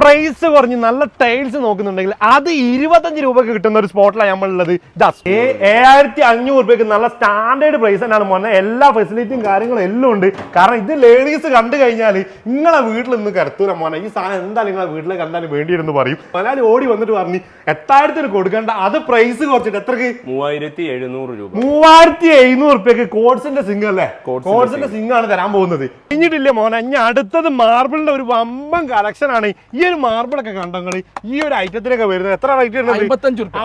Price കുറഞ്ഞ് നല്ല tiles നോക്കുന്നുണ്ടെങ്കിൽ അത് ഇരുപത്തഞ്ച് രൂപക്ക് കിട്ടുന്ന ഒരു സ്പോട്ടിലാണ് നമ്മളുള്ളത്. ഏ- ഏഴായിരത്തി അഞ്ഞൂറ് രൂപയ്ക്ക് നല്ല സ്റ്റാൻഡേർഡ് പ്രൈസ് തന്നെയാണ് മോനെ. എല്ലാ ഫെസിലിറ്റിയും കാര്യങ്ങളും എല്ലാം ഉണ്ട്. കാരണം ഇത് ലേഡീസ് കണ്ടു കഴിഞ്ഞാൽ നിങ്ങളെ വീട്ടിൽ നിന്ന് കരുത്തൂല മോനെ. ഈ സാധനം എന്താ നിങ്ങളെ വീട്ടിൽ കണ്ടാലും വേണ്ടിയിരുന്നു പറയും. മലയാളി ഓടി വന്നിട്ട് പറഞ്ഞു എട്ടായിരത്തിന് കൊടുക്കേണ്ട. അത് പ്രൈസ് കുറച്ചിട്ട് എത്രക്ക്? മൂവായിരത്തി എഴുന്നൂറ് രൂപ. മൂവായിരത്തി എഴുന്നൂറ് രൂപയ്ക്ക് കോഡ്സിന്റെ സിംഗ് അല്ലേ? കോഡ്സിന്റെ കോഡ്സിന്റെ സിംഗ് ആണ് തരാൻ പോകുന്നത്. കഴിഞ്ഞിട്ടില്ലേ മോനെ. ഇനി അടുത്തത് മാർബിളിന്റെ ഒരു വമ്പൻ കളക്ഷൻ ആണ്. ഈ ഒരു മാർബിളൊക്കെ കണ്ടങ്ങളി ഈ ഒരു ഐറ്റത്തിലൊക്കെ വരുന്നത് എത്ര റേറ്റ് വരുന്നത്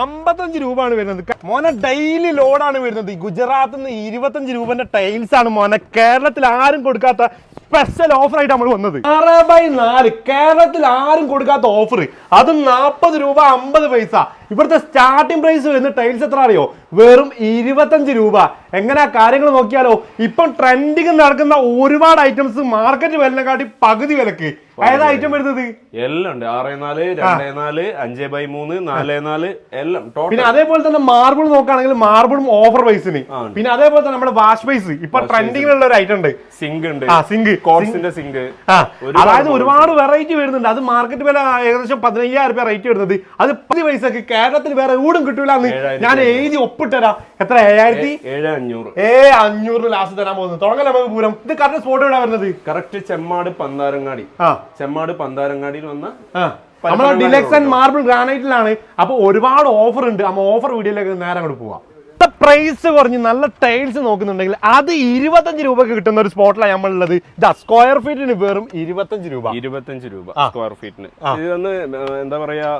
അമ്പത്തഞ്ച് രൂപ ആണ് വരുന്നത്. മോനെ ഡെയിലി ലോഡാണ് വരുന്നത്. ഗുജറാത്തിൽ നിന്ന് ഇരുപത്തഞ്ച് രൂപന്റെ ടൈൽസ് ആണ് മോനെ. കേരളത്തിൽ ആരും കൊടുക്കാത്ത സ്പെഷ്യൽ ഓഫർ ആയിട്ട് നമ്മൾ വന്നത്. ആറ് ബൈ നാല്. കേരളത്തിൽ ആരും കൊടുക്കാത്ത ഓഫർ അത് നാൽപ്പത് രൂപ അമ്പത് പൈസ. ഇവിടുത്തെ സ്റ്റാർട്ടിംഗ് പ്രൈസ് വരുന്ന ടൈൽസ് എത്ര അറിയോ? വെറും ഇരുപത്തഞ്ച് രൂപ. എങ്ങനെയാ കാര്യങ്ങൾ നോക്കിയാലോ? ഇപ്പം ട്രെൻഡിങ് നടക്കുന്ന ഒരുപാട് ഐറ്റംസ് മാർക്കറ്റ് വിലനെക്കാട്ടി പകുതി വിലക്ക്. ഏതാ ഐറ്റം വരുന്നത്? എല്ലാം ഉണ്ട്. ആറ് നാല് രണ്ടേ നാല് അഞ്ച് ബൈ മൂന്ന് നാല് നാല് എല്ലാം പിന്നെ അതേപോലെ തന്നെ മാർബിൾ നോക്കുകയാണെങ്കിൽ മാർബിളും ഓഫർ പ്രൈസിന് പിന്നെ അതേപോലെ തന്നെ നമ്മുടെ വാഷ് ബേസ് ഇപ്പൊ ട്രെൻഡിങ്ങിലുള്ള ഒരു ഐറ്റം ഉണ്ട്. സിങ്ക് ഉണ്ട്. ആ സിങ്ക് കോഴ്സിന്റെ സിങ്ക് അതായത് ഒരുപാട് വെറൈറ്റി വരുന്നുണ്ട്. അത് മാർക്കറ്റ് വില ഏകദേശം പതിനയ്യായിരം രൂപ റേറ്റ് വരുന്നത്. അത് പതി പൈസക്ക് കേരളത്തിൽ വേറെ ഊടും കിട്ടൂല ഞാൻ എഴുതി ഒപ്പിട്ടരാ. എത്ര? ഏഴായിരത്തി? ഏഴ് അഞ്ഞൂറ്. ഏ അഞ്ഞൂറ് ലാസ്റ്റ് തരാൻ പോകുന്നത്. തുടങ്ങല നമുക്ക് പൂരം? ഇത് കറക്റ്റ് സ്പോട്ട് എവിടെ വരുന്നത്? കറക്റ്റ് ചെമ്മാട് പന്താരങ്ങാടി. ആ. ചെമ്മാട് പന്താരങ്ങാടിയിൽ വന്ന നമ്മളെ ഡിലക്സ് ആൻഡ് മാർബിൾ ഗ്രാനൈറ്റിലാണ് അപ്പൊ ഒരുപാട് ഓഫർ ഉണ്ട്. ആ ഓഫർ വീഡിയോയിലേക്ക് നേരെ അങ്ങോട്ട് പോവാം. പ്രൈസ് കുറഞ്ഞ് നല്ല ടൈൽസ് നോക്കുന്നുണ്ടെങ്കിൽ അത് ഇരുപത്തഞ്ച് രൂപക്ക് കിട്ടുന്ന ഒരു സ്പോട്ടിലാണ് നമ്മളുള്ളത്. ഇതാ സ്ക്വയർ ഫീറ്റിന് വെറും ഇരുപത്തഞ്ച് രൂപ. ഇരുപത്തഞ്ച് രൂപ സ്ക്വയർ ഫീറ്റിന് ഇത് വന്ന് എന്താ പറയാ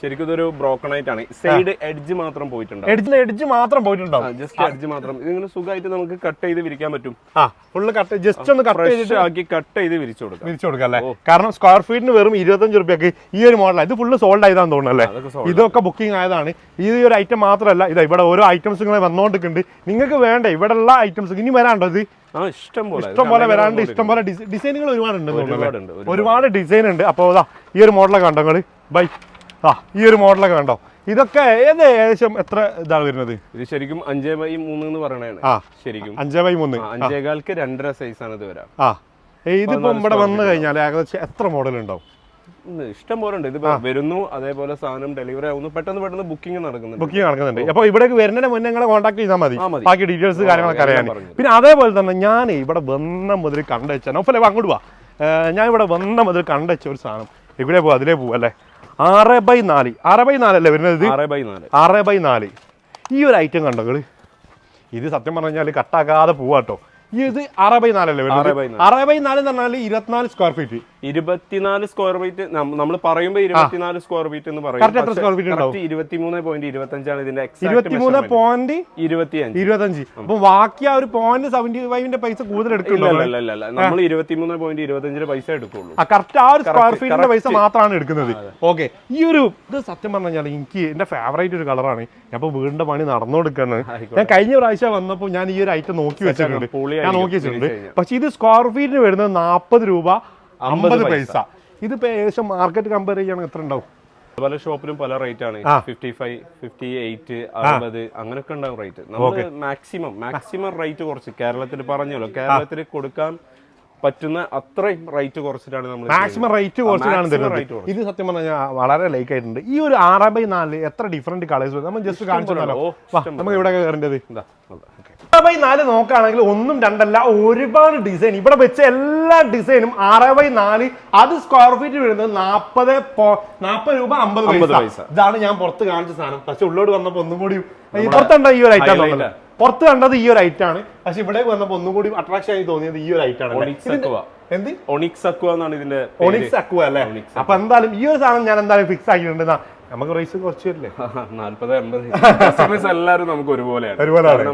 ശരിക്കും ഇതൊരു ബ്രോക്കൺ ആയിട്ടാണ് സൈഡ് എഡ്ജ് മാത്രം പോയിട്ടുണ്ട് എഡ്ജിന് എഡ്ജ് മാത്രം പോയിട്ടുണ്ടാവും. ജസ്റ്റ് എഡ്ജ് മാത്രം. ഇതിങ്ങനെ സുഖമായിട്ട് നമുക്ക് കട്ട് ചെയ്ത് വിരിക്കാൻ പറ്റും. ആ ഫുള്ള് കട്ട് ജസ്റ്റ് ഒന്ന് കട്ട് ചെയ്തിട്ട് ആക്കി കട്ട് ചെയ്ത് വിരിച്ചു കൊടുക്കാം. വിരിച്ചു കൊടുക്കാം അല്ലേ? കാരണം സ്ക്വയർ ഫീറ്റിന് വെറും ഇരുപത്തഞ്ച് റുപ്യക്ക് ഈ ഒരു മോഡലാണ് ഇത് ഫുള്ള് സോൾഡ് ആയതാന്ന് തോന്നുന്നു അല്ലേ? ഇതൊക്കെ ബുക്കിംഗ് ആയതാണ്. ഈ ഒരു ഐറ്റം മാത്രമല്ല ഇതാ ഇവിടെ ഓരോ ഐറ്റംസ് ഇങ്ങനെ വന്നോണ്ടിരിക്കുന്നുണ്ട്. നിങ്ങൾക്ക് വേണ്ട ഇവിടെ ഉള്ള ഐറ്റംസ് ഇനി വരാണ്ടോ ഇത്? ഇഷ്ടം പോലെ. വരാണ്ട് ഇഷ്ടം പോലെ ഡിസൈനുകൾ ഒരുപാടുണ്ട് ഒരുപാട്. ഡിസൈൻ ഉണ്ട്. അപ്പോൾ ഈ ഒരു മോഡലൊക്കെ കണ്ടോ ബൈ ആ ഈ ഒരു മോഡലൊക്കെ കണ്ടോ? ഇതൊക്കെ ഏത് ഏകദേശം എത്ര ഇതാണ് വരുന്നത്? ഇത് ശരിക്കും അഞ്ചേ ബൈ മൂന്ന് എന്ന് പറയണതാണ്. ആ. ശരിക്കും. അഞ്ചേ ബൈ മൂന്ന്. അഞ്ചേകാൽക്ക് രണ്ടര സൈസ് ആണ് ഇത് വരാം. ആ ഇതിപ്പോ ഇവിടെ വന്നു കഴിഞ്ഞാൽ ഏകദേശം എത്ര മോഡൽ ഉണ്ടാവും? ഇഷ്ടം പോലെ ഉണ്ട്. ഇത് വരുന്നു അതേപോലെ സാധനം ഡെലിവറി ആവുന്നു. പെട്ടെന്ന് പെട്ടെന്ന് ബുക്കിംഗ് നടക്കുന്നുണ്ട്. ബുക്കിംഗ് നടക്കുന്നുണ്ട്. അപ്പോൾ ഇവിടേക്ക് വരുന്നതിന് മുന്നേ നിങ്ങളെ കോൺടാക്ട് ചെയ്താൽ മതി. ബാക്കി ഡീറ്റെയിൽസ് കാര്യങ്ങളൊക്കെ അറിയാൻ പിന്നെ അതേപോലെ തന്നെ ഞാൻ ഇവിടെ വന്ന മുതൽ കണ്ടുവച്ച നൗഫലെ അങ്ങോട്ട് വാ. ഞാൻ ഇവിടെ വന്ന മുതൽ കണ്ടുവച്ച ഒരു സാധനം. ഇവിടെ പോവാ അതിലേ പോവാ അല്ലേ? ആറ് ബൈ നാല്. ആറ് ബൈ നാലല്ലേ വരുന്നത് ആറ് ബൈ നാല്. ആറ് ബൈ നാല്. ഈ ഒരു ഐറ്റം കണ്ടോ ഇത് സത്യം പറഞ്ഞു കഴിഞ്ഞാൽ കട്ടാക്കാതെ പോവാട്ടോ ഈ ഇത് ആറ് ബൈ നാലല്ലേ വരുന്നത്? ആറ് ബൈ നാല് എന്ന് പറഞ്ഞാൽ ഇരുപത്തിനാല് സ്ക്വയർ ഫീറ്റ് ഇരുപത്തിനാല് സ്ക്വയർ ഫീറ്റ് നമ്മൾ പറയുമ്പോൾ ഇരുപത്തിനാല് സ്ക്വയർ ഫീറ്റ് എന്ന് പറയും. ഇരുപത്തിമൂന്ന് പോയിന്റ് ഇരുപത്തഞ്ചാണ് ഇതിന്റെ ഇരുപത്തിമൂന്ന് പോയിന്റ് ഇരുപത്തിയഞ്ച്. ഇരുപത്തഞ്ച്. അപ്പൊ ബാക്കി ആ ഒരു പോയിന്റ് സെവന്റി ഫൈവിന്റെ പൈസ കൂടുതൽ എടുക്കില്ല നമ്മൾ ഇരുപത്തിമൂന്ന് പോയിന്റ് ഇരുപത്തഞ്ചിന്റെ പൈസ എടുക്കുള്ളൂ. കറക്റ്റ് ആ ഒരു സ്ക്വയർ ഫീറ്റിന്റെ പൈസ മാത്രമാണ് എടുക്കുന്നത്. ഓക്കെ ഈ ഒരു ഇത് സത്യം പറഞ്ഞാൽ കഴിഞ്ഞാൽ എനിക്ക് എന്റെ ഫേവറേറ്റ് ഒരു കളറാണ് ഞാൻ ഇപ്പൊ വീടിന്റെ പണി നടന്നു കൊടുക്കാണ് ഞാൻ കഴിഞ്ഞ പ്രാവശ്യം വന്നപ്പോൾ ഞാൻ ഈ ഒരു ഐറ്റം നോക്കി വെച്ചിട്ടുണ്ട്. ഞാൻ നോക്കി വെച്ചിട്ടുണ്ട്. പക്ഷേ പക്ഷെ ഇത് സ്ക്വയർ ഫീറ്റിന് വരുന്നത് നാൽപ്പത് രൂപ അമ്പത് പൈസ. ഇതിപ്പോ ഏകദേശം മാർക്കറ്റ് കമ്പയർ ചെയ്യുകയാണെങ്കിൽ എത്ര ഉണ്ടാവും? പല ഷോപ്പിലും പല റേറ്റ് ആണ്. ഫിഫ്റ്റി ഫൈവ് ഫിഫ്റ്റി എയ്റ്റ് അറുപത് അങ്ങനെയൊക്കെ ഉണ്ടാവും റേറ്റ് നമുക്ക് മാക്സിമം മാക്സിമം റേറ്റ് കുറച്ച്. കേരളത്തിൽ പറഞ്ഞല്ലോ കേരളത്തിൽ കൊടുക്കാൻ പറ്റുന്ന അത്രയും റേറ്റ് കുറച്ചിട്ടാണ് നമ്മൾ മാക്സിമം റേറ്റ് കുറച്ചിട്ടാണ് തരുന്നത്. ഇത് സത്യം പറഞ്ഞാൽ വളരെ ലൈക്ക് ആയിട്ടുണ്ട്. ഈ ഒരു ആറ് ബൈ നാല് എത്ര ഡിഫറെന്റ് കളേഴ്സ് നമ്മൾ ജസ്റ്റ് കാണിച്ചു നമുക്ക് ഇവിടെ കയറേണ്ടത്? ഇതാ, ബൈ നാല് നോക്കുകയാണെങ്കിൽ ഒന്നും രണ്ടല്ല ഒരുപാട് ഡിസൈൻ ഇവിടെ വെച്ച എല്ലാ ഡിസൈനും ആറ് ബൈ നാല് അത് സ്ക്വയർ ഫീറ്റ് വരുന്നത് നാൽപ്പത് നാൽപ്പത് രൂപ അമ്പത് പൈസ. ഇതാണ് ഞാൻ പുറത്ത് കാണിച്ച സാധനം. പക്ഷെ ഉള്ളോട് വന്നപ്പോ ഒന്നും കൂടി പുറത്തുണ്ടോ ഈ ഒരു ഐറ്റം പുറത്ത് കണ്ടത് ഈ ഒരു ഐറ്റം ആണ്. പക്ഷെ ഇവിടെ വന്നപ്പോ ഒന്നും കൂടി അട്രാക്ഷൻ ആയി തോന്നിയത് ഈ ഒരു ഐറ്റം ആണ് എന്ത്? ഒണിക്സ് അക്വ എന്നാണ് ഇതിന്റെ ഒണിക്സ് അക്വ അല്ലേ? അപ്പൊ എന്തായാലും ഈ ഒരു സാധനം ഞാൻ എന്തായാലും ഫിക്സ് ആക്കിയിട്ടുണ്ട്. നമുക്ക് റേസ് കുറച്ച് വരില്ലേ? നാല്പത് എൺപത് എല്ലാവരും നമുക്ക് ഒരുപോലെയാണ്. ഒരുപോലെയാണ്.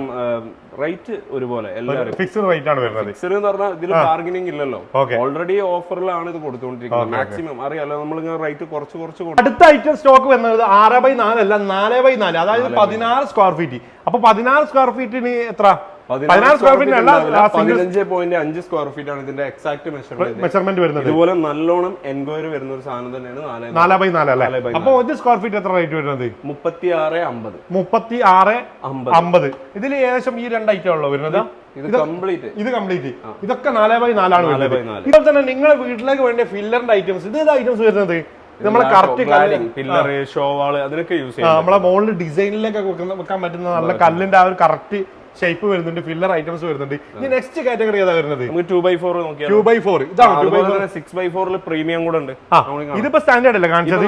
റേറ്റ് ഒരുപോലെ എല്ലാവരും. ഫിക്സ്ഡ് റേറ്റ് ആണ് വരുന്നത്. ഫിക്സഡ് എന്ന് പറഞ്ഞാൽ ഇതിൽ ബാർഗനിങ് ഇല്ലല്ലോ. ഓൾറെഡി ഓഫറിലാണ് ഇത് കൊടുത്തുകൊണ്ടിരിക്കുന്നത് മാക്സിമം അറിയാലോ നമ്മൾ ഇങ്ങനെ റേറ്റ് കുറച്ച് കുറച്ച് അടുത്ത ഐറ്റം സ്റ്റോക്ക് വരുന്നത് ആറ് ബൈ നാലല്ല നാല് ബൈ നാല്. അതായത് പതിനാറ് സ്ക്വയർ ഫീറ്റ് അപ്പൊ പതിനാറ് സ്ക്വയർ ഫീറ്റിന് എത്ര? പതിനാറ് സ്ക്വയർ ഫീറ്റ് അല്ല പതിനഞ്ച് പോയിന്റ് അഞ്ച് സ്ക്വയർ ഫീറ്റ് ആണ് ഇതിന്റെ എക്സാക്ട് മെഷർമെന്റ് മെഷർമെന്റ് വരുന്നത്. ഇതുപോലെ നല്ലോണം എൻക്വയറി വരുന്ന ഒരു സാധനം തന്നെയാണ് നാല്. ബൈ നാല് അല്ലേ? അപ്പൊ ഒരു സ്ക്വയർ ഫീറ്റ് എത്ര റേറ്റ് വരുന്നത്? മുപ്പത്തി ആറ് അമ്പത്. മുപ്പത്തി ആറ് അമ്പത്. ഇതിൽ ഏകദേശം ഈ രണ്ട് ഐറ്റം ഉള്ളൂ വരുന്നത്. ഇത് കംപ്ലീറ്റ് ഇത് കംപ്ലീറ്റ് ഇതൊക്കെ നാല് ബൈ നാലാണ് വരുന്നത്. ഇതുപോലെ തന്നെ നിങ്ങളുടെ വീട്ടിലേക്ക് വേണ്ട ഫില്ലറിന്റെ ഐറ്റംസ് ഇത് ഏത് ഐറ്റംസ് വരുന്നത്? നമ്മളെ കറക്റ്റ് പില്ലർ ഷോവാൾ അതിനൊക്കെ യൂസ് ചെയ്യാം നമ്മളെ മുകളിൽ ഡിസൈനിലൊക്കെ വെക്കാൻ പറ്റുന്ന നല്ല കല്ലിന്റെ ആ ഒരു കറക്റ്റ് ഷേപ്പ് വരുന്നുണ്ട് ഫില്ലർ ഐറ്റംസ് വരുന്നുണ്ട്. ഇനി നെക്സ്റ്റ് കാറ്റഗറി ഏതാ വരുന്നത്? നമുക്ക് ടു ബൈ ഫോർ നോക്കിയാൽ ടു ബൈ ഫോർ ഇതാണ് സിക്സ് ബൈ ഫോറിൽ പ്രീമിയം കൂടെ ഉണ്ട്. ഇതിപ്പോ സ്റ്റാൻഡേർഡ് അല്ല കാണിച്ചത്?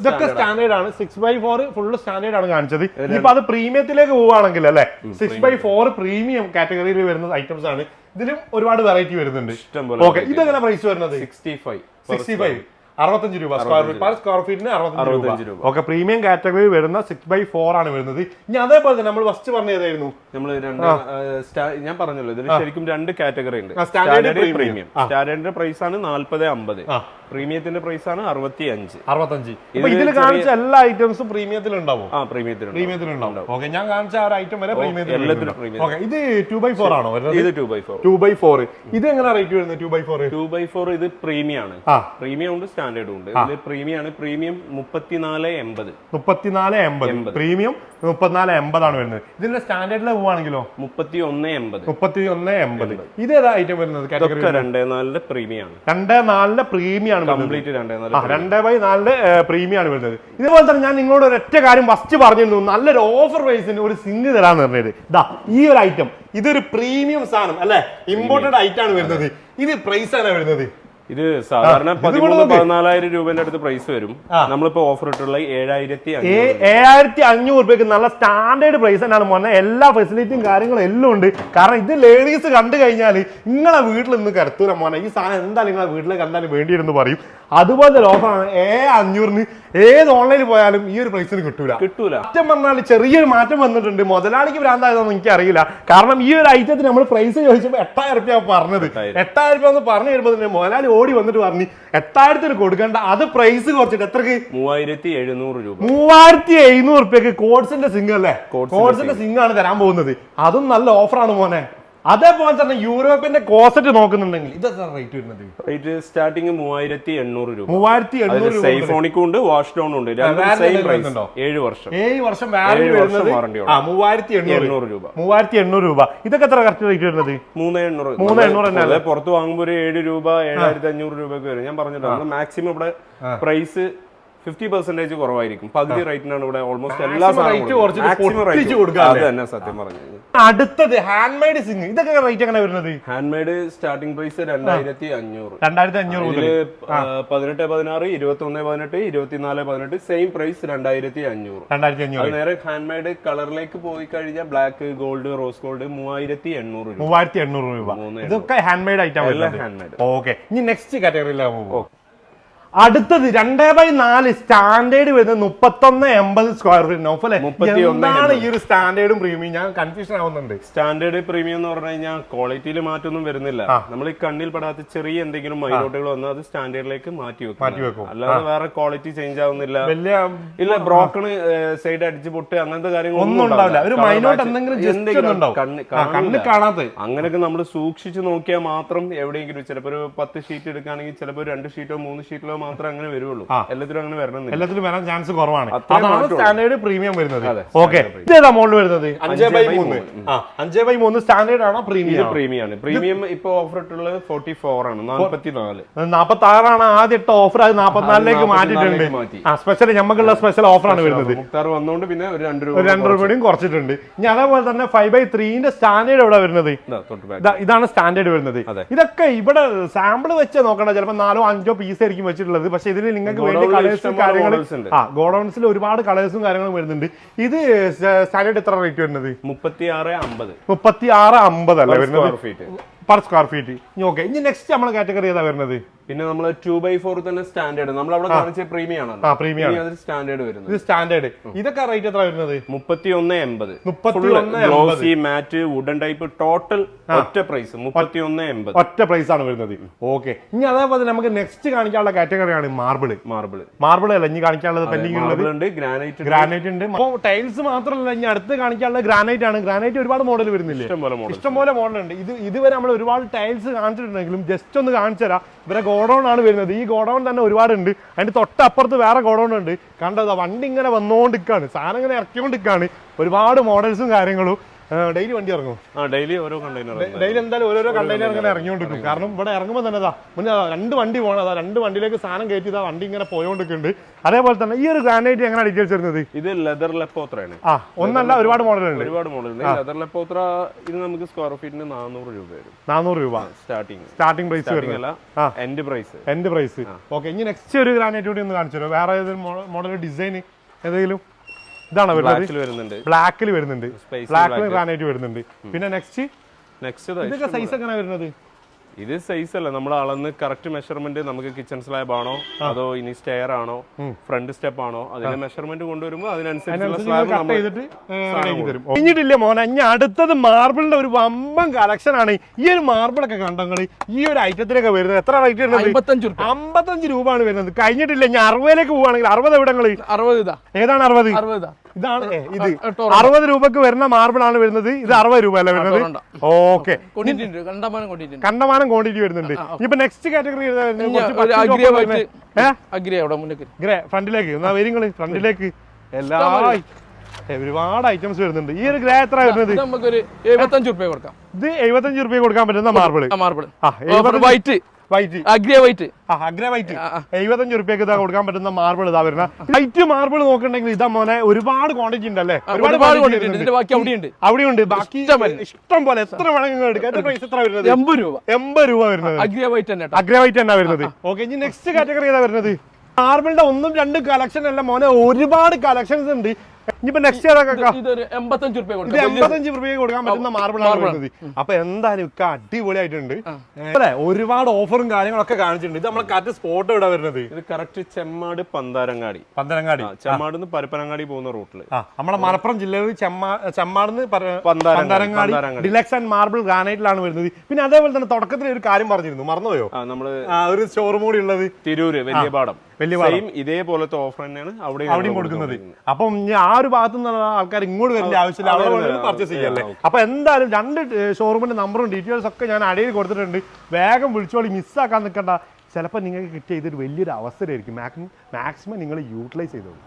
ഇതൊക്കെ സ്റ്റാൻഡേർഡ് ആണ്. Six by four full standard ആണ് കാണിച്ചത്. ഇനിയിപ്പോ അത് പ്രീമിയത്തിലേക്ക് പോവുകയാണെങ്കിൽ അല്ലെ? സിക്സ് ബൈ ഫോർ പ്രീമിയം കാറ്റഗറിയിൽ വരുന്ന ഐറ്റംസ് ആണ്. ഇതിലും ഒരുപാട് വെറൈറ്റി വരുന്നുണ്ട്. ഓക്കെ ഇതെങ്ങനെ പ്രൈസ് വരുന്നത്? സിക്സ്റ്റി ഫൈവ് സിക്സ്റ്റി ഫൈവ് അറുപത്തഞ്ച് രൂപ. സ്ക്വയർ ഫീറ്റ് സ്ക്വയർ ഫീറ്റിന് അറുപത്തഞ്ച് രൂപ. ഓക്കെ പ്രീമിയം കാറ്റഗറി വരുന്ന സിക്സ് ബൈ ഫോർ ആണ് വരുന്നത്. ഇനി അതേപോലെ തന്നെ നമ്മൾ ഫസ്റ്റ് പറഞ്ഞ ഏതായിരുന്നു? നമ്മൾ രണ്ട് ഞാൻ പറഞ്ഞല്ലോ ഇതിൽ ശരിക്കും രണ്ട് കാറ്റഗറി ഉണ്ട്. സ്റ്റാൻഡേർഡ് പ്രീമിയം സ്റ്റാൻഡേർഡിന്റെ പ്രൈസ് ആണ് നാല്പത് അമ്പത്. പ്രീമിയത്തിന്റെ പ്രൈസ് ആണ് അറുപത്തി അഞ്ച് അറുപത്തഞ്ച് ഇതിൽ കാണിച്ച എല്ലാ ഐറ്റംസും പ്രീമിയത്തിൽ ഉണ്ടാവും ആ പ്രീമിയത്തിൽ പ്രീമിയത്തിൽ ഉണ്ടാവും. ഓക്കെ ഞാൻ കാണിച്ച ആ ഒരു ഐറ്റം വരെ പ്രീമിയത്തിൽ ഓക്കെ ഇത് ടു ബൈ ഫോർ ആണോ ഇത് two by four two by four ഇത് എങ്ങനെ റേറ്റ് വരുന്നത് two by four two by four ഇത് പ്രീമിയം ആണ്. പ്രീമിയം ഉണ്ട് സ്റ്റാൻഡേർഡും ഉണ്ട്. ഇതിൽ പ്രീമിയം ആണ്. പ്രീമിയം മുപ്പത്തിനാല് എൺപത്. മുപ്പത്തിനാല് എൺപത്. പ്രീമിയം മുപ്പത്തിനാല് എൺപതാണ് വരുന്നത്. ഇതിന്റെ സ്റ്റാൻഡേർഡിൽ പോവാണെങ്കിലോ? മുപ്പത്തി ഒന്ന് എൺപത്. മുപ്പത്തി ഒന്ന് എൺപത്. ഇത് ഏതാ ഐറ്റം വരുന്നത് രണ്ടേ നാലിന്റെ പ്രീമിയം ആണ്. രണ്ടേ നാലിന്റെ പ്രീമിയം ആണ് കംപ്ലീറ്റ് രണ്ടേ രണ്ട് ബൈ നാലിന്റെ പ്രീമിയം ആണ് വരുന്നത്. ഇതുപോലെ തന്നെ ഞാൻ നിങ്ങളോട് ഒരൊറ്റ കാര്യം ഫസ്റ്റ് പറഞ്ഞിരുന്നു. നല്ലൊരു ഓഫർ പ്രൈസിന് ഒരു സിംഗ് തരാന്ന് പറഞ്ഞത്. ഇതാ ഈ ഒരു ഐറ്റം ഇതൊരു പ്രീമിയം സാധനം അല്ലെ? ഇമ്പോർട്ടഡ് ഐറ്റം ആണ് വരുന്നത്. ഇത് പ്രൈസ് ആണ് വരുന്നത്? ഇത് സാധാരണ പതിമൂന്ന്. പതിനാലായിരം രൂപന്റെ അടുത്ത് പ്രൈസ് വരും. നമ്മളിപ്പോ ഓഫർ ഇട്ടുള്ള ഏഴായിരത്തി ഏഴായിരത്തി അഞ്ഞൂറ് രൂപയ്ക്ക് നല്ല സ്റ്റാൻഡേർഡ് പ്രൈസ് തന്നെയാണ് മോനെ. എല്ലാ ഫെസിലിറ്റിയും കാര്യങ്ങളും എല്ലാം ഉണ്ട്. കാരണം ഇത് ലേഡീസ് കണ്ടു കഴിഞ്ഞാൽ നിങ്ങളെ വീട്ടിൽ നിന്ന് കരുത്തൂല മോനെ. ഈ സാധനം എന്താ നിങ്ങളെ വീട്ടിൽ കണ്ടാലും വേണ്ടിയിരുന്നു പറയും. അതുപോലത്തെ ഓഫറാണ് ഏ അഞ്ഞൂറിന് ഏത് ഓൺലൈനിൽ പോയാലും ഈ ഒരു പ്രൈസിന് കിട്ടൂല. കിട്ടൂല. മാറ്റം പറഞ്ഞാൽ ചെറിയൊരു മാറ്റം വന്നിട്ടുണ്ട്. മുതലാളിക്ക് ഭ്രാന്തായതൊന്നും എനിക്ക് അറിയില്ല കാരണം ഈ ഒരു ഐറ്റത്തിന് നമ്മൾ പ്രൈസ് ചോദിച്ചപ്പോൾ എട്ടായിരം റുപ്യ പറഞ്ഞത്. എട്ടായിരം. റുപ്യ എന്ന് പറഞ്ഞു വരുമ്പോൾ തന്നെ മുതലാളി ഓടി വന്നിട്ട് പറഞ്ഞു എട്ടായിരത്തിന് കൊടുക്കേണ്ട. അത് പ്രൈസ് കുറച്ചിട്ട് എത്രക്ക്? മൂവായിരത്തി എഴുന്നൂറ് രൂപ. മൂവായിരത്തി എഴുന്നൂറ് റുപ്യക്ക് കോഡ്സിന്റെ സിംഗ് അല്ലേ? കോഡ്സിന്റെ സിംഗ് ആണ് തരാൻ പോകുന്നത്. അതും നല്ല ഓഫറാണ് മോനെ. അതേപോലെ തന്നെ യൂറോപ്പിന്റെ കോസറ്റ് നോക്കുന്നുണ്ടെങ്കിൽ ഇതെത്ര റേറ്റ് വരുന്നത്? റേറ്റ് സ്റ്റാർട്ടിങ് മൂവായിരത്തി എണ്ണൂറ് രൂപ. മൂവായിരത്തി എണ്ണൂറ് സൈഫോണിക്കും ഉണ്ട് വാഷ് ഡൗൺ ഉണ്ട്. ഏഴ് വർഷം. ഏഴ് വർഷം വാറന്റി വരുന്നത്? ആ മൂവായിരത്തി എണ്ണൂറ്. രൂപ. മൂവായിരത്തി എണ്ണൂറ് രൂപ. ഇതൊക്കെ എത്ര കറക്റ്റ് റേറ്റ് വരുന്നത്? മൂന്ന് എണ്ണൂറ്. മൂന്ന് എണ്ണൂറ് തന്നെ പുറത്ത് വാങ്ങുമ്പോൾ ഒരു ഏഴ് രൂപ ഏഴായിരത്തി അഞ്ഞൂറ് രൂപ ഒക്കെ വരും. ഞാൻ പറഞ്ഞിട്ടുണ്ട് മാക്സിമം ഇവിടെ പ്രൈസ് ഫിഫ്റ്റി പെർസെന്റേജ് കുറവായിരിക്കും. പകുതി റേറ്റിനാണ് ഇവിടെ ഓൾമോസ്റ്റ് എല്ലാ സാധനവും സത്യം പറഞ്ഞു അടുത്തത് ഹാൻഡ് മെയ്ഡ് സിംഗ് ഇതൊക്കെ റേറ്റ് എങ്ങനെ വരുന്നത്? ഹാൻഡ് മെയ്ഡ് സ്റ്റാർട്ടിംഗ് പ്രൈസ് രണ്ടായിരത്തി അഞ്ഞൂറ് രണ്ടായിരത്തി അഞ്ഞൂറ് മുതൽ പതിനെട്ട് പതിനാറ് ഇരുപത്തി ഒന്ന് പതിനെട്ട് ഇരുപത്തിനാല് പതിനെട്ട് സെയിം പ്രൈസ് രണ്ടായിരത്തി അഞ്ഞൂറ് രണ്ടായിരത്തി അഞ്ഞൂറ് നേരെ ഹാൻഡ് മെയ്ഡ് കളറിലേക്ക് പോയി കഴിഞ്ഞാൽ ബ്ലാക്ക് ഗോൾഡ് റോസ് ഗോൾഡ് മൂവായിരത്തി എണ്ണൂറ് രൂപ. മൂവായിരത്തി എണ്ണൂറ്. രൂപ ഇതൊക്കെ ഹാൻഡ് മെയ്ഡ് മെയ്ഡ് ഓക്കെ. ഇനി നെക്സ്റ്റ് കാറ്റഗറിയിലാകും പോകും അടുത്തത് രണ്ടേ ബൈ നാല് സ്റ്റാൻഡേർഡ് വരുന്നത് മുപ്പത്തൊന്ന് എൺപത് സ്ക്വയർ ഫീറ്റ് നോഫല്ലേ അല്ലെ? എന്താണ് ഈ ഒരു സ്റ്റാൻഡേർഡും പ്രീമിയം ഞാൻ കൺഫ്യൂഷൻ ആവുന്നുണ്ട്. സ്റ്റാൻഡേർഡ് പ്രീമിയം എന്ന് പറഞ്ഞു കഴിഞ്ഞാൽ ക്വാളിറ്റിയിൽ മാറ്റമൊന്നും വരുന്നില്ല. നമ്മൾ ഈ കണ്ണിൽ പെടാത്ത ചെറിയ എന്തെങ്കിലും മൈനോട്ടുകൾ വന്നാൽ അത് സ്റ്റാൻഡേർഡിലേക്ക് മാറ്റി വെക്കും. മാറ്റി വെക്കും. അല്ലാതെ വേറെ ക്വാളിറ്റി ചേഞ്ച് ആവുന്നില്ല. വലിയ ഇല്ല ബ്രോക്കണ് സൈഡ് അടിച്ച് പൊട്ട് അങ്ങനത്തെ കാര്യങ്ങൾ ഒന്നും ഉണ്ടാവില്ല. ഒരു മൈനോട്ട് എന്തെങ്കിലും കണ്ണ് കാണാതെ. അങ്ങനെയൊക്കെ നമ്മൾ സൂക്ഷിച്ച് നോക്കിയാൽ മാത്രം എവിടെയെങ്കിലും ചിലപ്പോൾ ഒരു പത്ത് ഷീറ്റ് എടുക്കുകയാണെങ്കിൽ ചിലപ്പോൾ രണ്ട് ഷീറ്റോ മൂന്ന് ഷീറ്റിലോ മാത്രമേ അങ്ങനെ വരുള്ളൂ. എല്ലാത്തിലും അങ്ങനെ വരണം എല്ലാത്തിലും വരാൻ ചാൻസ് കുറവാണ്. അതാണ് സ്റ്റാൻഡേർഡ് പ്രീമിയം വരുന്നത്. ഓക്കെ ഇതേതാ മോളിൽ വരുന്നത്? അഞ്ചേ ബൈ മൂന്ന്. ആ അഞ്ചേ ബൈ മൂന്ന് സ്റ്റാൻഡേർഡ് ആണോ പ്രീമിയം പ്രീമിയം ആണ്. പ്രീമിയം ഇപ്പൊ ഓഫർ ഇട്ടുള്ളത് ഫോർട്ടി ഫോർ ആണ്. നാല്പത്തി നാല് നാപ്പത്തി ആറാണ് ആദ്യ ഇട്ട ഓഫർ അത് നാപ്പത്തിനാലിലേക്ക് മാറ്റിയിട്ടുണ്ട്. 44 മാറ്റി. ആ സ്പെഷ്യൽ ഞമ്മക്കുള്ള സ്പെഷ്യൽ ഓഫറാണ് വരുന്നത്. മുക്താർ വന്നോണ്ട് പിന്നെ ഒരു രണ്ട് രൂപ രണ്ട് രൂപയും കുറച്ചിട്ടുണ്ട്. ഇനി അതേപോലെ തന്നെ ഫൈവ് ബൈ ത്രീന്റെ സ്റ്റാൻഡേർഡ് എവിടെ വരുന്നത്? ഇതാണ് സ്റ്റാൻഡേർഡ് വരുന്നത്. ഇതൊക്കെ ഇവിടെ സാമ്പിൾ വെച്ച് നോക്കണ്ട. ചിലപ്പോൾ നാലോ അഞ്ചോ പീസ് ആയിരിക്കും വെച്ചിട്ടുള്ളത്. പക്ഷെ ഇതിൽ നിങ്ങൾക്ക് വേണ്ടി കളേഴ്സും കാര്യങ്ങളും. ആ ഗോഡൌൺസിൽ ഒരുപാട് കളേഴ്സും കാര്യങ്ങളും വരുന്നുണ്ട്. ഇത് സ്റ്റാൻഡേർഡ് എത്ര റേറ്റ് വരുന്നത്? മുപ്പത്തി ആറ് അമ്പത് മുപ്പത്തി ആറ് അമ്പത് അല്ലേ വരുന്നത് പെർ സ്ക്വയർ ഫീറ്റ് ഇനി ഓക്കെ ഇനി നെക്സ്റ്റ് നമ്മൾ കാറ്റഗറി ഏതാ വരുന്നത്? പിന്നെ നമ്മൾ ടു ബൈ ഫോർ തന്നെ സ്റ്റാൻഡേർഡ് നമ്മൾ അവിടെ കാണിച്ച പ്രീമിയം ആണ് പ്രീമിയം സ്റ്റാൻഡേർഡ് വരുന്നത്. ഇത് സ്റ്റാൻഡേർഡ് ഇതൊക്കെ റേറ്റ് എത്ര വരുന്നത്? മുപ്പത്തി ഒന്ന് എൺപത്. മുപ്പത്തി glossy matte wooden type total ഒറ്റ പ്രൈസ് മുപ്പത്തി ഒന്ന് എൺപത്. ഒറ്റ പ്രൈസ് ആണ് വരുന്നത്. ഓക്കെ ഇനി അതേപോലെ നമുക്ക് നെക്സ്റ്റ് കാണിക്കാനുള്ള കാറ്റഗറിയാണ് മാർബിൾ മാർബിൾ മാർബിൾ അല്ല ഇനി കാണിക്കാനുള്ളത് പെൻഡിങ് ഉള്ളത്. ഉണ്ട് ഗ്രാനൈറ്റ് ഗ്രാനൈറ്റ് ഉണ്ട്. അപ്പോൾ ടൈൽസ് മാത്രമല്ല ഇനി അടുത്ത് കാണിക്കാനുള്ള ഗ്രാനൈറ്റ് ആണ്. ഗ്രാനൈറ്റ് ഒരുപാട് മോഡൽ വരുന്നില്ലേ? ഇഷ്ടം ഇഷ്ടംപോലെ മോഡൽ ഉണ്ട്. ഇത് ഇതുവരെ നമ്മൾ ഒരുപാട് ടൈൽസ് കാണിച്ചിട്ടുണ്ടെങ്കിലും ജസ്റ്റ് ഒന്ന് കാണിച്ചു തരാം. ഇവരെ ഗോഡൗൺ ആണ് വരുന്നത്. ഈ ഗോഡൗൺ തന്നെ ഒരുപാടുണ്ട്. അതിന്റെ തൊട്ടപ്പുറത്ത് വേറെ ഗോഡൗൺ ഉണ്ട്. കണ്ടത് വണ്ടി ഇങ്ങനെ വന്നുകൊണ്ടിരിക്കുകയാണ് സാധനം ഇങ്ങനെ ഇറക്കിക്കൊണ്ടിരിക്കുകയാണ് ഒരുപാട് മോഡൽസും കാര്യങ്ങളും. ഡെയിലി വണ്ടി ഇറങ്ങും. ആ ഡെയിലി ഓരോ കണ്ടെയ്നർ ഡെയിലി എന്തായാലും ഓരോരോ കണ്ടെയ്നർ ഇങ്ങനെ ഇറങ്ങിക്കൊണ്ടിരിക്കും. കാരണം ഇവിടെ ഇറങ്ങുമ്പോൾ തന്നെ അതാ മുന്നേ രണ്ട് വണ്ടി പോകണം അതാ രണ്ട് വണ്ടിയിലേക്ക് സാധനം കയറ്റി ഇതാ വണ്ടി ഇങ്ങനെ പോയോണ്ടിരിക്കുന്നുണ്ട്. അതേപോലെ തന്നെ ഈ ഒരു ഗ്രാനൈറ്റ് എങ്ങനെ ഡീറ്റെയിൽസ് വരുന്നത്? ഇത് ലെതർ ലെപ്പോത്രയാണ് ആ ഒന്നല്ല ഒരുപാട് മോഡലുണ്ട് ഒരുപാട് മോഡലുണ്ട് ലെതർ ലെപ്പോത്ര ഇത് നമുക്ക് സ്ക്വയർ ഫീറ്റിന് നാനൂറ് രൂപ വരും. നാനൂറ് രൂപ. സ്റ്റാർട്ടിംഗ് സ്റ്റാർട്ടിംഗ് പ്രൈസ് ആ. End price end price okay ഇനി നെക്സ്റ്റ് ഒരു ഗ്രാനൈറ്റ് കൂടി ഒന്ന് കാണിച്ചു തരുമോ വേറെ ഏതെങ്കിലും മോഡൽ ഡിസൈൻ ഏതെങ്കിലും? ഇതാണോ വരുന്നത്? ബ്ലാക്കിൽ വരുന്നുണ്ട്. ബ്ലാക്കിൽ ഗ്രാനൈറ്റ് വരുന്നുണ്ട്. പിന്നെ നെക്സ്റ്റ് നെക്സ്റ്റ് ഇതൊക്കെ സൈസ് എങ്ങനെ വരുന്നത്? ഇത് സൈസ് അല്ല. നമ്മൾ അളന്ന് കറക്റ്റ് മെഷർമെന്റ് നമുക്ക് കിച്ചൺ സ്ലാബ് ആണോ അതോ ഇനി സ്റ്റെയർ ആണോ? ഫ്രണ്ട് സ്റ്റെപ്പ് ആണോ? അതിന്റെ മെഷർമെന്റ് കൊണ്ടുവരുമ്പോൾ അതിനനുസരിച്ചുള്ള സ്ലാബ് കട്ട് ചെയ്തിട്ട് റെഡിയാക്കി തരും. കഴിഞ്ഞിട്ടില്ല മോനെ? ഇനി അടുത്തത് മാർബിളിന്റെ ഒരു വമ്പൻ കളക്ഷൻ ആണ്. ഈ ഒരു മാർബിൾ ഒക്കെ കണ്ടങ്ങൾ ഈ ഒരു ഐറ്റത്തിലൊക്കെ വരുന്നത് എത്ര റേറ്റ് വരുന്നത് അമ്പത്തഞ്ച് അമ്പത്തഞ്ച് രൂപ ആണ് വരുന്നത്. കഴിഞ്ഞിട്ടില്ല? ഇനി അറുപതിലേക്ക് പോവുകയാണെങ്കിൽ അറുപത് എവിടങ്ങൾ അറുപത് ഇതാ. ഏതാണ് അറുപത്? അറുപത് ഇതാ. ഇതാണ് ഇത്. അറുപത് രൂപക്ക് വരുന്ന മാർബിൾ ആണ് വരുന്നത്. ഇത് അറുപത് രൂപ അല്ലേ വരുന്നത്. ഓക്കെ. കണ്ടമാനം ക്വാണ്ടിറ്റി വരുന്നുണ്ട്. ഇപ്പൊ നെക്സ്റ്റ് കാറ്റഗറി ഫ്രണ്ടിലേക്ക്. എന്നാ വരും ഫ്രണ്ടിലേക്ക്. എല്ലാ ഒരുപാട് ഐറ്റംസ് വരുന്നുണ്ട്. ഈ ഒരു ഗ്രേ എത്ര വരുന്നത്? നമുക്കൊരു എഴുപത്തഞ്ച് റുപ്യ കൊടുക്കാം. ഇത് എഴുപത്തഞ്ച് റുപ്യ കൊടുക്കാൻ പറ്റുന്ന മാർബിൾ മാർബിൾ വൈറ്റ് വൈറ്റ് അഗ്രിയ വൈറ്റ് ആ വൈറ്റ് എഴുപത്തഞ്ച് റുപ്യക്ക് ഇതാ കൊടുക്കാൻ പറ്റുന്ന മാർബിൾ ഇതാ വരുന്ന. വൈറ്റ് മാർബിൾ നോക്കണ്ടെങ്കിൽ ഇതാ മോനെ ഒരുപാട് ക്വാണ്ടിറ്റി ഉണ്ടല്ലേ? ഒരുപാട് ഉണ്ട്. അവിടെയുണ്ട്. ബാക്കി ഇഷ്ടം പോലെ. എത്ര എടുക്കാം. എത്ര പ്രൈസ് എത്ര വരുന്നത്? എൺപത് രൂപ. എൺപത് രൂപ വരുന്നത്. അഗ്രിയ വൈറ്റ് തന്നെ വൈറ്റ് തന്നെ വരുന്നത്. ഓക്കെ ഇനി നെക്സ്റ്റ് കാറ്റഗറി ഏതാ വരുന്നത്? മാർബിളിന്റെ ഒന്നും രണ്ടും കളക്ഷൻ അല്ല. മോനെ ഒരുപാട് കളക്ഷൻസ് ഉണ്ട്. ഇനിയിപ്പോ നെക്സ്റ്റ് ഇതൊരു എൺപത്തഞ്ച് ഇത് കൊടുക്കാം എൺപത്തഞ്ച് രൂപയ്ക്ക് കൊടുക്കാൻ പറ്റുന്ന മാർബിൾ ആണ് വരുന്നത് അപ്പൊ എന്തായാലും ഇക്ക അടിപൊളിയായിട്ടുണ്ട്. അല്ലെ ഒരുപാട് ഓഫറും കാര്യങ്ങളൊക്കെ കാണിച്ചിട്ടുണ്ട്. ഇത് നമ്മളെ കറക്റ്റ് സ്പോട്ട് ഇവിടെ വരുന്നത്? ഇത് കറക്റ്റ് ചെമ്മാട് പന്താരങ്ങാടി. പന്തരങ്ങാടി. ചെമ്മാട് നിന്ന് പരപ്പനങ്ങാടി പോകുന്ന റൂട്ടിൽ നമ്മുടെ മലപ്പുറം ജില്ലയിൽ ചെമ്മാ Chemmad Pantharangadi, Pantharangadi. Deluxe and marble ഗ്രാനൈറ്റിലാണ് വരുന്നത്. പിന്നെ അതേപോലെ തന്നെ തുടക്കത്തിൽ ഒരു കാര്യം പറഞ്ഞിരുന്നു. മറന്നുപോയോ? നമ്മൾ ഒരു ഷോറൂം കൂടി ഉള്ളത്. തിരൂര് വലിയ പാടം വലിയ ഇതേപോലത്തെ ഓഫർ തന്നെയാണ് അവിടെ അവിടെയും കൊടുക്കുന്നത്. അപ്പം ആ ഒരു ഭാഗത്തു നിന്നുള്ള ആൾക്കാർ ഇങ്ങോട്ട് വരേണ്ട ആവശ്യമില്ല. അവിടെ. പർച്ചേസ് ചെയ്യല്ലേ. അപ്പൊ എന്തായാലും രണ്ട് ഷോറൂമിന്റെ നമ്പറും ഡീറ്റെയിൽസ് ഒക്കെ ഞാൻ അടിയിൽ കൊടുത്തിട്ടുണ്ട്. വേഗം വിളിച്ചോളി മിസ്സാക്കാൻ നിൽക്കണ്ട ചിലപ്പോൾ നിങ്ങൾക്ക് കിട്ടിയ ഇതൊരു വലിയൊരു അവസരമായിരിക്കും. മാക്സിമം നിങ്ങൾ യൂട്ടിലൈസ് ചെയ്തോളൂ.